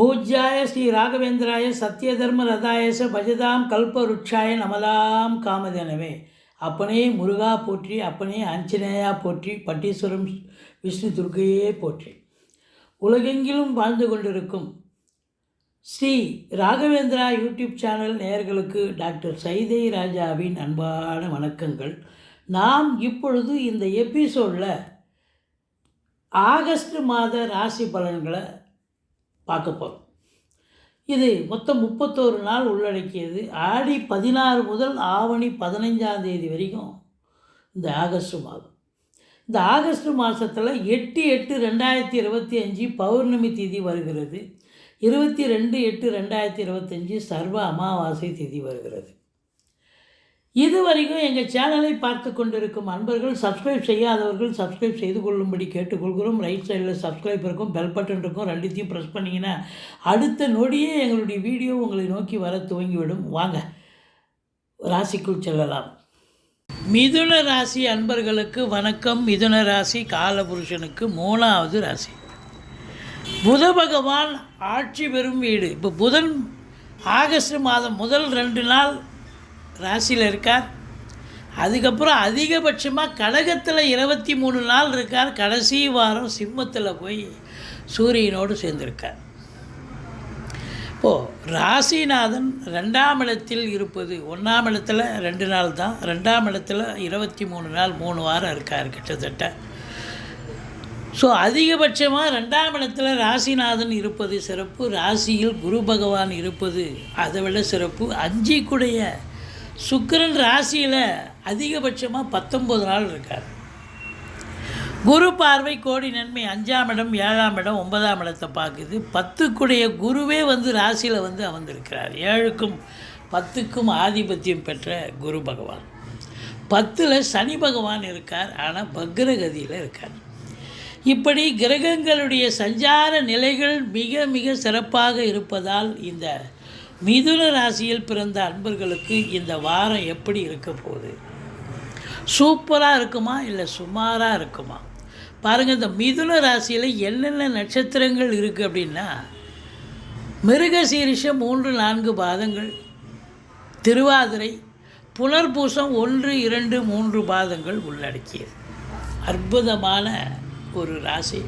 பூஜ்யாய ஸ்ரீ ராகவேந்திராய சத்யதர்ம ரதாயச பஜதாம் கல்பருட்சாய நமதாம் காமதேனவே. அப்பனே முருகா போற்றி அப்பனே ஆஞ்சநேயா போற்றி பட்டீஸ்வரம் விஷ்ணு துர்க்கையே போற்றி. உலகெங்கிலும் வாழ்ந்து கொண்டிருக்கும் ஸ்ரீ ராகவேந்திரா யூடியூப் சேனல் நேயர்களுக்கு டாக்டர் சைதை ராஜாவின் அன்பான வணக்கங்கள். நாம் இப்பொழுது இந்த எபிசோடில் ஆகஸ்ட் மாத ராசி பலன்களை பார்க்க போகிறோம் இது மொத்தம் முப்பத்தோரு நாள் உள்ளடக்கியது. ஆடி பதினாறு முதல் ஆவணி பதினைஞ்சாம் தேதி வரைக்கும் இந்த ஆகஸ்ட் மாதம். இந்த ஆகஸ்ட் மாதத்தில் எட்டு எட்டு ரெண்டாயிரத்தி இருபத்தி அஞ்சு பௌர்ணமி திதி வருகிறது. இருபத்தி ரெண்டு எட்டு ரெண்டாயிரத்தி இருபத்தஞ்சி சர்வ அமாவாசை திதி வருகிறது. இதுவரைக்கும் எங்கள் சேனலை பார்த்து கொண்டிருக்கும் அன்பர்கள் சப்ஸ்கிரைப் செய்யாதவர்கள் சப்ஸ்கிரைப் செய்து கொள்ளும்படி கேட்டுக்கொள்கிறோம். ரைட் சைடில் சப்ஸ்கிரைப் இருக்கும் பெல் பட்டன் இருக்கும் ரெண்டுத்தையும் ப்ரெஸ் பண்ணிங்கன்னா அடுத்த நொடியே எங்களுடைய வீடியோ உங்களை நோக்கி வர துவங்கிவிடும். வாங்க ராசிக்குள் செல்லலாம். மிதுன ராசி அன்பர்களுக்கு வணக்கம். மிதுன ராசி காலபுருஷனுக்கு மூணாவது ராசி. புத பகவான் ஆட்சி பெறும் வீடு. இப்போ புதன் ஆகஸ்ட் மாதம் முதல் ரெண்டு நாள் ராசியில் இருக்கார் அதுக்கப்புறம் அதிகபட்சமாக கடகத்தில் இருபத்தி மூணு நாள் இருக்கார். கடைசி வாரம் சிம்மத்தில் போய் சூரியனோடு சேர்ந்திருக்கார். இப்போது ராசிநாதன் ரெண்டாம் இடத்தில் இருப்பது ஒன்றாம் இடத்துல ரெண்டு நாள் தான். ரெண்டாம் இடத்துல இருபத்தி மூணு நாள் மூணு வாரம் இருக்கார் கிட்டத்தட்ட. ஸோ அதிகபட்சமாக ரெண்டாம் இடத்துல ராசிநாதன் இருப்பது சிறப்பு. ராசியில் குரு பகவான் இருப்பது அதை விட சிறப்பு. அஞ்சிக்குடைய சுக்கரன் ராசியில் அதிகபட்சமாக பத்தொம்பது நாள் இருக்கார். குரு பார்வை கோடி நன்மை அஞ்சாம் இடம் ஏழாம் இடம் ஒன்பதாம் இடத்தை பார்க்குது. பத்துக்குடைய குருவே வந்து ராசியில் வந்து அமர்ந்திருக்கிறார். ஏழுக்கும் பத்துக்கும் ஆதிபத்தியம் பெற்ற குரு பகவான். பத்தில் சனி பகவான் இருக்கார் ஆனால் பக்ரகதியில் இருக்கார். இப்படி கிரகங்களுடைய சஞ்சார நிலைகள் மிக மிக சிறப்பாக இருப்பதால் இந்த மிதுன ராசியில் பிறந்த அன்பர்களுக்கு இந்த வாரம் எப்படி இருக்க போகுது? சூப்பராக இருக்குமா இல்லை சுமாராக இருக்குமா? பாருங்கள் இந்த மிதுன ராசியில் என்னென்ன நட்சத்திரங்கள் இருக்குது அப்படின்னா மிருகசீரிஷம் மூன்று நான்கு பாதங்கள் திருவாதிரை புனர்பூசம் ஒன்று இரண்டு மூன்று பாதங்கள் உள்ளடக்கியது. அற்புதமான ஒரு ராசி.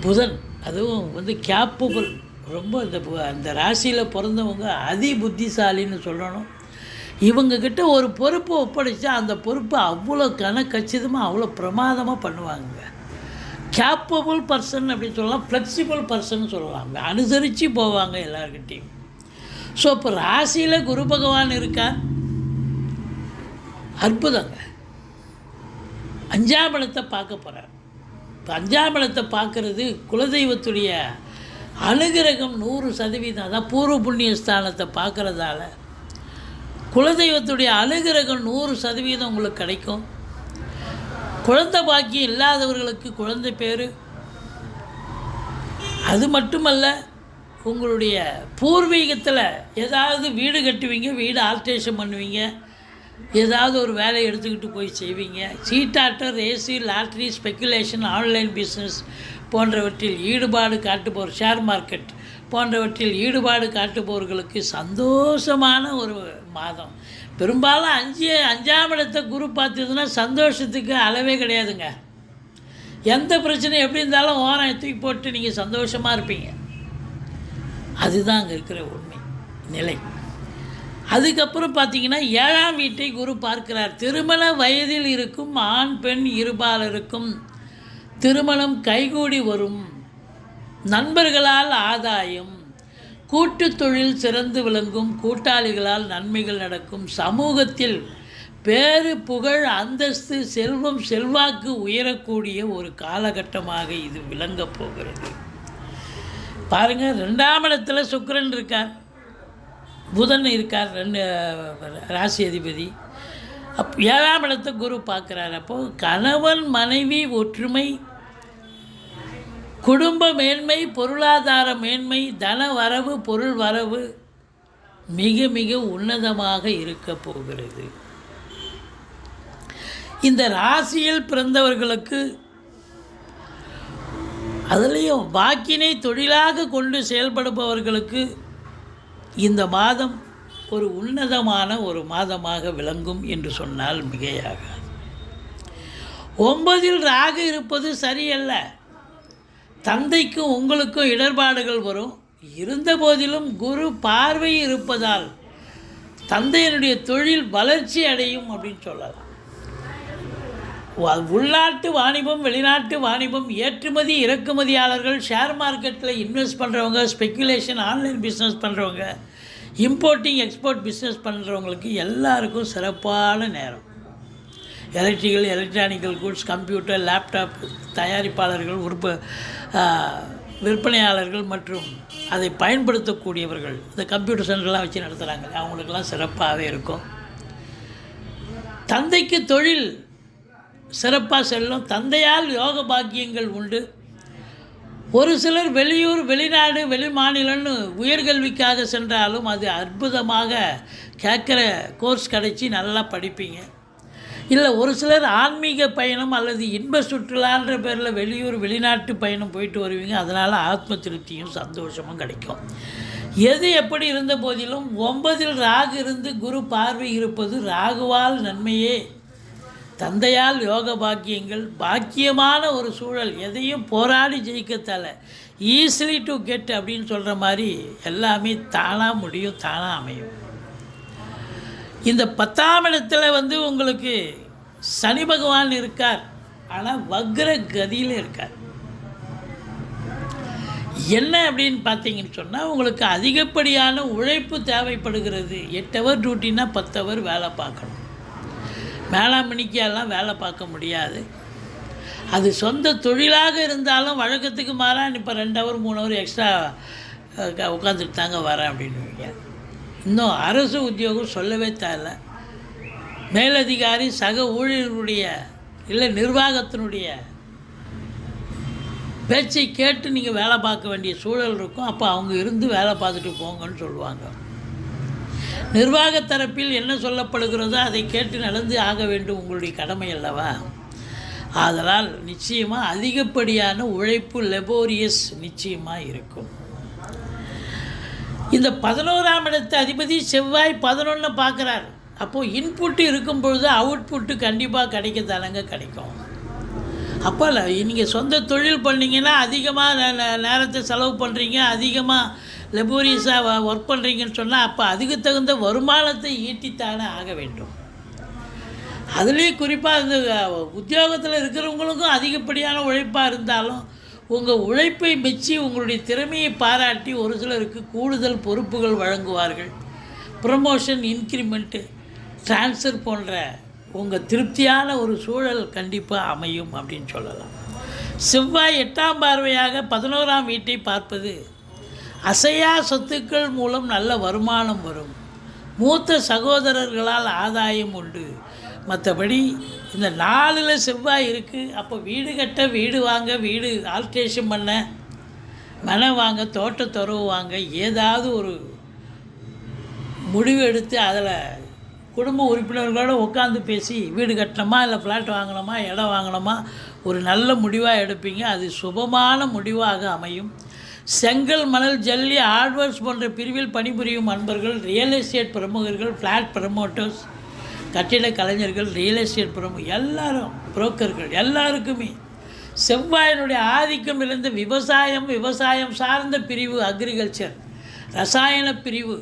புதன் அதுவும் வந்து கேப்பபிள் ரொம்ப இந்த பு- அந்த ராசியில் பிறந்தவங்க அதி புத்திசாலின்னு சொல்லணும். இவங்கக்கிட்ட ஒரு பொறுப்பை ஒப்படைச்சா அந்த பொறுப்பை அவ்வளோ கனக்கச்சிதமாக அவ்வளோ பிரமாதமாக பண்ணுவாங்க. கேப்பபிள் பர்சன் அப்படின்னு சொல்லலாம் ஃப்ளெக்சிபிள் பர்சன் சொல்லலாம் அனுசரித்து போவாங்க எல்லாருக்கிட்டேயும் ஸோ இப்போ ராசியில் குரு பகவான் இருக்கார். அற்புதங்க. அஞ்சாம் இடத்தை பார்க்க போகிறார் இப்போ அஞ்சாம் இடத்தை பார்க்குறது குலதெய்வத்துடைய அனுகிரகம் நூறு சதவீதம். அதான் பூர்வ புண்ணிய ஸ்தானத்தை பார்க்குறதால. குலதெய்வத்துடைய அனுகிரகம் நூறு சதவீதம் உங்களுக்கு கிடைக்கும். குழந்தை பாக்கியம் இல்லாதவர்களுக்கு குழந்தை பேர். அது மட்டுமல்ல உங்களுடைய பூர்வீகத்தில் ஏதாவது வீடு கட்டுவீங்க வீடு ஆல்ட்ரேஷன் பண்ணுவீங்க ஏதாவது ஒரு வேலையை எடுத்துக்கிட்டு போய் செய்வீங்க. சீட்டாட்டம் AC lottery speculation online business போன்றவற்றில் ஈடுபாடு காட்டுபவர் ஷேர் மார்க்கெட் போன்றவற்றில் ஈடுபாடு காட்டுபவர்களுக்கு சந்தோஷமான ஒரு மாதம். பெரும்பாலும் அஞ்சு அஞ்சாம் இடத்தை குரு பார்த்ததுன்னா சந்தோஷத்துக்கு அளவே கிடையாதுங்க. எந்த பிரச்சனை எப்படி இருந்தாலும் ஓரம் தூக்கி போட்டு நீங்கள் சந்தோஷமாக இருப்பீங்க. அதுதான் அங்கே இருக்கிற உண்மை நிலை. அதுக்கப்புறம் பார்த்தீங்கன்னா ஏழாம் வீட்டை குரு பார்க்கிறார். திருமண வயதில் இருக்கும் ஆண் பெண் இருபாலருக்கும் திருமணம் கைகூடி வரும் நண்பர்களால் ஆதாயம் கூட்டு தொழில் சிறந்து விளங்கும் கூட்டாளிகளால் நன்மைகள் நடக்கும் சமூகத்தில் பேரு புகழ் அந்தஸ்து செல்வம் செல்வாக்கு உயரக்கூடிய ஒரு காலகட்டமாக இது விளங்கப் போகிறது. பாருங்கள் ரெண்டாம் இடத்துல சுக்கரன் இருக்கார். புதன் இருக்கார் ரெண்டு ராசி அதிபதி. அப் ஏழாம் இடத்தை குரு பார்க்குறார். அப்போது கணவன் மனைவி ஒற்றுமை குடும்ப மேன்மை பொருளாதார மேன்மை தன வரவு பொருள் வரவு மிக மிக உன்னதமாக இருக்க போகிறது. இந்த ராசியில் பிறந்தவர்களுக்கு அதுலேயும் வாக்கினை தொழிலாக கொண்டு செயல்படுபவர்களுக்கு இந்த மாதம் ஒரு உன்னதமான ஒரு மாதமாக விளங்கும் என்று சொன்னால் மிகையாகாது. ஒன்பதில் ராகு இருப்பது சரியல்ல. தந்தைக்கும் உங்களுக்கும் இடர்பாடுகள் வரும். இருந்தபோதிலும் குரு பார்வை இருப்பதால் தந்தையினுடைய தொழில் வளர்ச்சி அடையும் அப்படின்னு சொல்லலாம். உள்நாட்டு வாணிபம் வெளிநாட்டு வாணிபம் ஏற்றுமதி இறக்குமதியாளர்கள் ஷேர் மார்க்கெட்டில் இன்வெஸ்ட் பண்ணுறவங்க ஸ்பெக்குலேஷன் ஆன்லைன் பிஸ்னஸ் பண்ணுறவங்க இம்போர்ட்டிங் எக்ஸ்போர்ட் பிஸ்னஸ் பண்ணுறவங்களுக்கு எல்லாருக்கும் சிறப்பான நேரம். Electrical electronical goods computer laptop தயாரிப்பாளர்கள் உற்ப விற்பனையாளர்கள் மற்றும் அதை பயன்படுத்தக்கூடியவர்கள் இந்த கம்ப்யூட்டர் சென்டர்லாம் வச்சு நடத்துகிறாங்க அவங்களுக்கெல்லாம் சிறப்பாகவே இருக்கும். தந்தைக்கு தொழில் சிறப்பாக செல்லும். தந்தையால் யோக பாக்கியங்கள் உண்டு. ஒரு சிலர் வெளியூர் வெளிநாடு வெளி மாநிலம்னு உயர்கல்விக்காக சென்றாலும் அது அற்புதமாக கேட்குற கோர்ஸ் கிடைச்சி நல்லா படிப்பீங்க. இல்லை ஒரு சிலர் ஆன்மீக பயணம் அல்லது இன்ப சுற்றுலான்ற பேரில் வெளியூர் வெளிநாட்டு பயணம் போயிட்டு வருவீங்க. அதனால் ஆத்ம திருப்தியும் சந்தோஷமும் கிடைக்கும். எது எப்படி இருந்த போதிலும் ஒன்பதில் ராகு இருந்து குரு பார்வை இருப்பது ராகுவால் நன்மையே. தந்தையால் யோக பாக்கியங்கள் பாக்கியமான ஒரு சூழல். எதையும் போராடி ஜெயிக்கத்தால ஈஸிலி டு கெட் அப்படின்னு சொல்கிற மாதிரி எல்லாமே தானாக முடியும் தானாக அமையும். இந்த பத்தாம் இடத்துல வந்து உங்களுக்கு சனி பகவான் இருக்கார் ஆனால் வக்ர கதியில் இருக்கார். என்ன அப்படின்னு பார்த்தீங்கன்னு சொன்னால் உங்களுக்கு அதிகப்படியான உழைப்பு தேவைப்படுகிறது. எட்டு ஹவர் டியூட்டினா பத்து ஹவர் வேலை பார்க்கணும். மேலாமணிக்கெல்லாம் வேலை பார்க்க முடியாது. அது சொந்த தொழிலாக இருந்தாலும் வழக்கத்துக்கு மாறாக இப்போ ரெண்டு ஹவர் மூணு ஹவர் எக்ஸ்ட்ரா உட்காந்துட்டு தாங்க வரேன் அப்படின்னு இன்னும் அரசு உத்தியோகம் சொல்லவே தேவையில்ல. மேலதிகாரி சக ஊழியர்களுடைய இல்லை நிர்வாகத்தினுடைய பேச்சை கேட்டு நீங்கள் வேலை பார்க்க வேண்டிய சூழல் இருக்கும். அப்போ அவங்க இருந்து வேலை பார்த்துட்டு போங்கன்னு சொல்லுவாங்க. நிர்வாக தரப்பில் என்ன சொல்லப்படுகிறதோ அதை கேட்டு நடந்து ஆக வேண்டும் உங்களுடைய கடமை அல்லவா? ஆதலால் நிச்சயமாக அதிகப்படியான உழைப்பு லெபோரியஸ் நிச்சயமாக இருக்கும். இந்த பதினோராம் இடத்து அதிபதி செவ்வாய் பதினொன்று பார்க்குறாரு. அப்போது இன்புட்டு இருக்கும் பொழுது அவுட்புட்டு கண்டிப்பாக கிடைக்கத்தானங்க கிடைக்கும். அப்போ நீங்கள் சொந்த தொழில் பண்ணிங்கன்னா அதிகமாக நேரத்தை செலவு பண்ணுறீங்க அதிகமாக லெபோரியஸாக ஒர்க் பண்ணுறீங்கன்னு சொன்னால் அப்போ அதுக்கு தகுந்த வருமானத்தை ஈட்டித்தானே ஆக வேண்டும். அதுலேயும் குறிப்பாக இந்த உத்தியோகத்தில் இருக்கிறவங்களுக்கும் அதிகப்படியான உழைப்பாக இருந்தாலும் உங்கள் உழைப்பை மெச்சி உங்களுடைய திறமையை பாராட்டி ஒரு சிலருக்கு கூடுதல் பொறுப்புகள் வழங்குவார்கள். ப்ரமோஷன் இன்க்ரிமெண்ட்டு ட்ரான்ஸ்ஃபர் போன்ற உங்கள் திருப்தியான ஒரு சூழல் கண்டிப்பாக அமையும் அப்படின்னு சொல்லலாம். செவ்வாய் எட்டாம் பார்வையாக பதினோராம் வீட்டை பார்ப்பது அசையா சொத்துக்கள் மூலம் நல்ல வருமானம் வரும். மூத்த சகோதரர்களால் ஆதாயம் உண்டு. மற்றபடி இந்த நாலில் செவ்வாய் இருக்குது அப்போ வீடு கட்ட வீடு வாங்க வீடு ஆல்ட்ரேஷன் பண்ண மனை வாங்க தோட்ட துறவு வாங்க ஏதாவது ஒரு முடிவு எடுத்து அதில் குடும்ப உறுப்பினர்களோடு உட்காந்து பேசி வீடு கட்டணுமா இல்லை ஃப்ளாட் வாங்கணுமா இடம் வாங்கணுமா ஒரு நல்ல முடிவாக எடுப்பீங்க. அது சுபமான முடிவாக அமையும். செங்கல் மணல் ஜல்லி ஹார்ட்வேர்ஸ் போன்ற பிரிவில் பணிபுரியும் அன்பர்கள் ரியல் எஸ்டேட் பிரமுகர்கள் ஃப்ளாட் ப்ரமோட்டர்ஸ் கட்டிட கலைஞர்கள் ரியல் எஸ்டேட் பிரமு எல்லாரும் புரோக்கர்கள் எல்லாருக்குமே செவ்வாயினுடைய ஆதிக்கம் இருந்த விவசாயம் விவசாயம் சார்ந்த பிரிவு அக்ரிகல்ச்சர் ரசாயன பிரிவு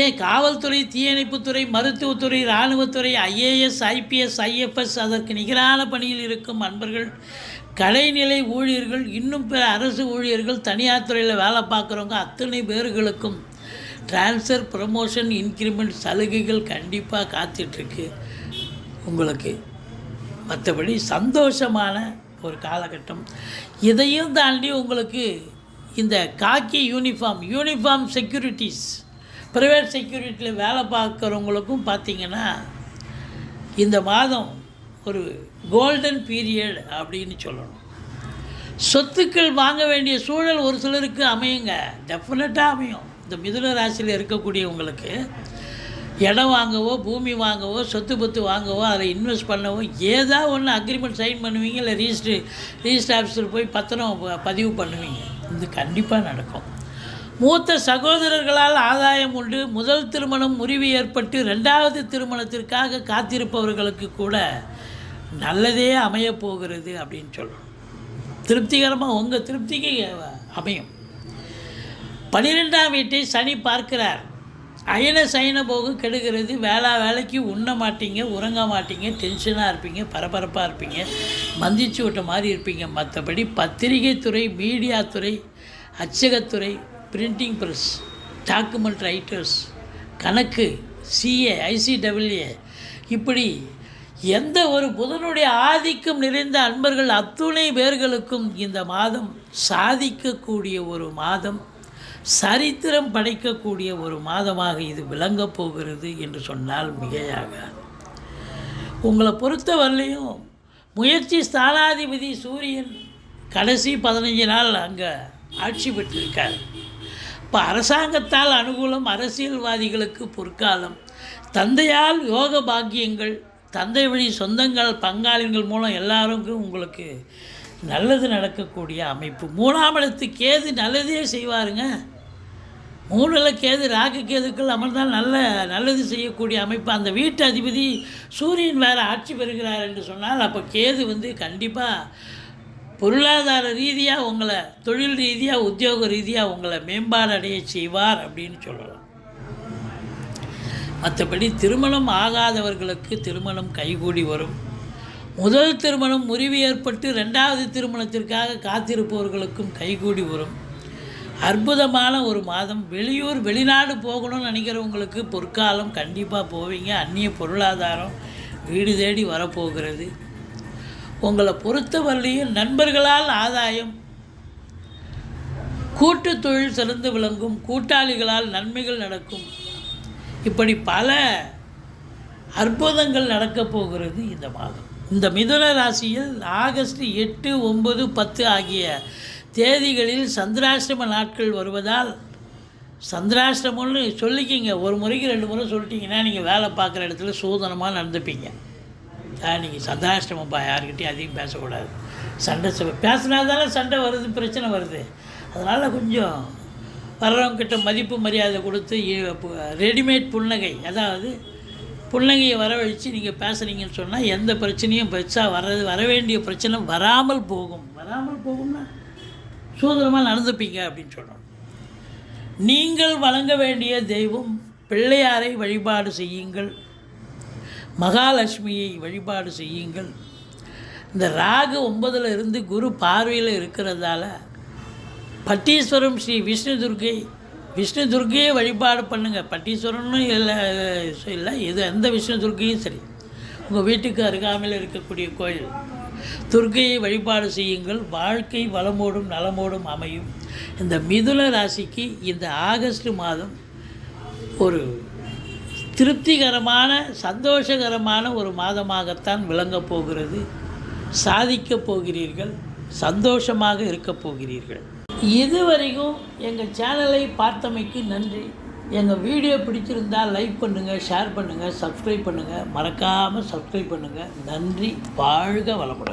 ஏன் காவல்துறை தீயணைப்புத்துறை மருத்துவத்துறை இராணுவத்துறை ஐஏஎஸ் ஐபிஎஸ் ஐஎஃப்எஸ் அதற்கு நிகரான பணியில் இருக்கும் அன்பர்கள் கலைநிலை ஊழியர்கள் இன்னும் பிற அரசு ஊழியர்கள் தனியார் துறையில் வேலை பார்க்குறவங்க அத்தனை பேர்களுக்கும் ட்ரான்ஸ்ஃபர் ப்ரமோஷன் இன்க்ரிமெண்ட் சலுகைகள் கண்டிப்பாக காத்துட்ருக்கு. உங்களுக்கு மற்றபடி சந்தோஷமான ஒரு காலகட்டம். இதையும் தாண்டி உங்களுக்கு இந்த khaki uniform uniform securities private செக்யூரிட்டியில் வேலை பார்க்குறவங்களுக்கும் பார்த்தீங்கன்னா இந்த மாதம் ஒரு கோல்டன் பீரியட் அப்படின்னு சொல்லணும். சொத்துக்கள் வாங்க வேண்டிய சூழல் ஒரு சிலருக்கு அமையுங்க. டெஃபினட்டாக அமையும். இந்த மிதுன ராசியில் இருக்கக்கூடியவங்களுக்கு இடம் வாங்கவோ பூமி வாங்கவோ சொத்து பத்து வாங்கவோ அதில் இன்வெஸ்ட் பண்ணவோ ஏதாவது ஒன்று அக்ரிமெண்ட் சைன் பண்ணுவீங்க இல்லை ரிஜிஸ்ட்ரு ரிஜிஸ்டர் ஆஃபீஸில் போய் பத்திரம் ப- பதிவு பண்ணுவீங்க. இது கண்டிப்பாக நடக்கும். மூத்த சகோதரர்களால் ஆதாயம் உண்டு. முதல் திருமணம் முறிவு ஏற்பட்டு ரெண்டாவது திருமணத்திற்காக காத்திருப்பவர்களுக்கு கூட நல்லதே அமையப் போகிறது அப்படின்னு சொல்லணும். திருப்திகரமாக உங்கள் திருப்திக்கு அமையும். பனிரெண்டாம் வீட்டை சனி பார்க்கிறார். அயன சயன போகும் கெடுகிறது. வேளா வேலைக்கு உண்ண மாட்டீங்க உறங்க மாட்டீங்க டென்ஷனாக இருப்பீங்க பரபரப்பாக இருப்பீங்க மந்திச்சு விட்ட மாதிரி இருப்பீங்க. மற்றபடி பத்திரிகை துறை மீடியா துறை அச்சகத்துறை பிரிண்டிங் ப்ரெஸ் டாக்குமெண்ட் ரைட்டர்ஸ் கணக்கு சிஏ ஐசிடபிள்யூஏ இப்படி எந்த ஒரு புதனுடைய ஆதிக்கம் நிறைந்த அன்பர்கள் அத்துணை பேர்களுக்கும் இந்த மாதம் சாதிக்கக்கூடிய ஒரு மாதம் சரித்திரம் படைக்கக்கூடிய ஒரு மாதமாக இது விளங்கப் போகிறது என்று சொன்னால் மிகையாகாது. உங்களை பொறுத்தவரையிலையும் முயற்சி ஸ்தானாதிபதி சூரியன் கடைசி பதினஞ்சு நாள் அங்கே ஆட்சி பெற்றிருக்கார். இப்போ அரசாங்கத்தால் அனுகூலம் அரசியல்வாதிகளுக்கு பொற்காலம். தந்தையால் யோக பாக்கியங்கள் தந்தை வழி சொந்தங்கள் பங்காளிகள் மூலம் எல்லாருக்கும் உங்களுக்கு நல்லது நடக்கக்கூடிய அமைப்பு. மூணாம் இடத்து கேது நல்லதே செய்வாருங்க. மூணில் கேது ராக்கு கேதுக்கள் அமர்ந்தால் நல்ல நல்லது செய்யக்கூடிய அமைப்பு. அந்த வீட்டு அதிபதி சூரியன் வேறு ஆட்சி பெறுகிறார் என்று சொன்னால் அப்போ கேது வந்து கண்டிப்பாக பொருளாதார ரீதியாக உங்களை தொழில் ரீதியாக உத்தியோக ரீதியாக உங்களை மேம்பாடு அடைய செய்வார் அப்படின்னு சொல்லலாம். மற்றபடி திருமணம் ஆகாதவர்களுக்கு திருமணம் கைகூடி வரும். முதல் திருமணம் முறிவு ஏற்பட்டு ரெண்டாவது திருமணத்திற்காக காத்திருப்பவர்களுக்கும் கைகூடி வரும். அற்புதமான ஒரு மாதம். வெளியூர் வெளிநாடு போகணும்னு நினைக்கிறவங்களுக்கு பொற்காலம் கண்டிப்பாக போவீங்க. அந்நிய பொருளாதாரம் வீடு தேடி வரப்போகிறது. உங்களை பொறுத்தவரையும் நண்பர்களால் ஆதாயம். கூட்டு தொழில் சிறந்து விளங்கும் கூட்டாளிகளால் நன்மைகள் நடக்கும். இப்படி பல அற்புதங்கள் நடக்கப் போகிறது இந்த மாதம். இந்த மிதுன ராசியில் ஆகஸ்ட் எட்டு ஒன்பது பத்து ஆகிய தேதிகளில் சந்திராஷ்டம நாட்கள் வருவதால் சந்திராஷ்டமம்னு சொல்லிக்கிங்க. ஒரு முறைக்கு ரெண்டு முறை சொல்லிட்டீங்கன்னா நீங்கள் வேலை பார்க்குற இடத்துல சூதனமாக நடந்துப்பீங்க. நீங்கள் சந்திராஷ்டமப்பா யாருக்கிட்டையும் அதிகம் பேசக்கூடாது. சண்டை ச- பேசினா தானே சண்டை வருது பிரச்சனை வருது. அதனால் கொஞ்சம் வர்றவங்கக்கிட்ட மதிப்பு மரியாதை கொடுத்து ரெடிமேட் புன்னகை. அதாவது புன்னகையை வரவழைச்சு நீங்கள் பேசுனீங்கன்னு சொன்னால் எந்த பிரச்சனையும் பெருசாக வர்றது வர வேண்டிய பிரச்சனை வராமல் போகும். வராமல் போகும்னா சூதனமாக நடந்துப்பீங்க அப்படின்னு சொல்லணும் நீங்கள் வழங்க வேண்டிய தெய்வம் பிள்ளையாரை வழிபாடு செய்யுங்கள். மகாலட்சுமியை வழிபாடு செய்யுங்கள். இந்த ராகு ஒன்பதுல இருந்து குரு பார்வையில் இருக்கிறதால பட்டீஸ்வரம் ஸ்ரீ விஷ்ணு துர்க்கை விஷ்ணு துர்க்கையை வழிபாடு பண்ணுங்கள் பட்டீஸ்வரம்னு இல்லை இல்லை இது எந்த விஷ்ணு துர்க்கையும் சரி. உங்கள் வீட்டுக்கு அருகாமையில் இருக்கக்கூடிய கோயில். துர்க்கையை வழிபாடு செய்யுங்கள். வாழ்க்கை வளமோடும் நலமோடும் அமையும். இந்த மிதுன ராசிக்கு இந்த ஆகஸ்ட் மாதம் ஒரு திருப்திகரமான சந்தோஷகரமான ஒரு மாதமாகத்தான் விளங்கப் போகிறது. சாதிக்கப் போகிறீர்கள் சந்தோஷமாக இருக்கப் போகிறீர்கள். இதுவரைக்கும் எங்கள் சேனலை பார்த்தமைக்கு நன்றி. எங்கள் வீடியோ பிடிச்சிருந்தால் லைக் பண்ணுங்கள் ஷேர் பண்ணுங்கள் சப்ஸ்கிரைப் பண்ணுங்கள் மறக்காமல் சப்ஸ்கிரைப் பண்ணுங்கள் நன்றி வாழ்க வளமுடன்.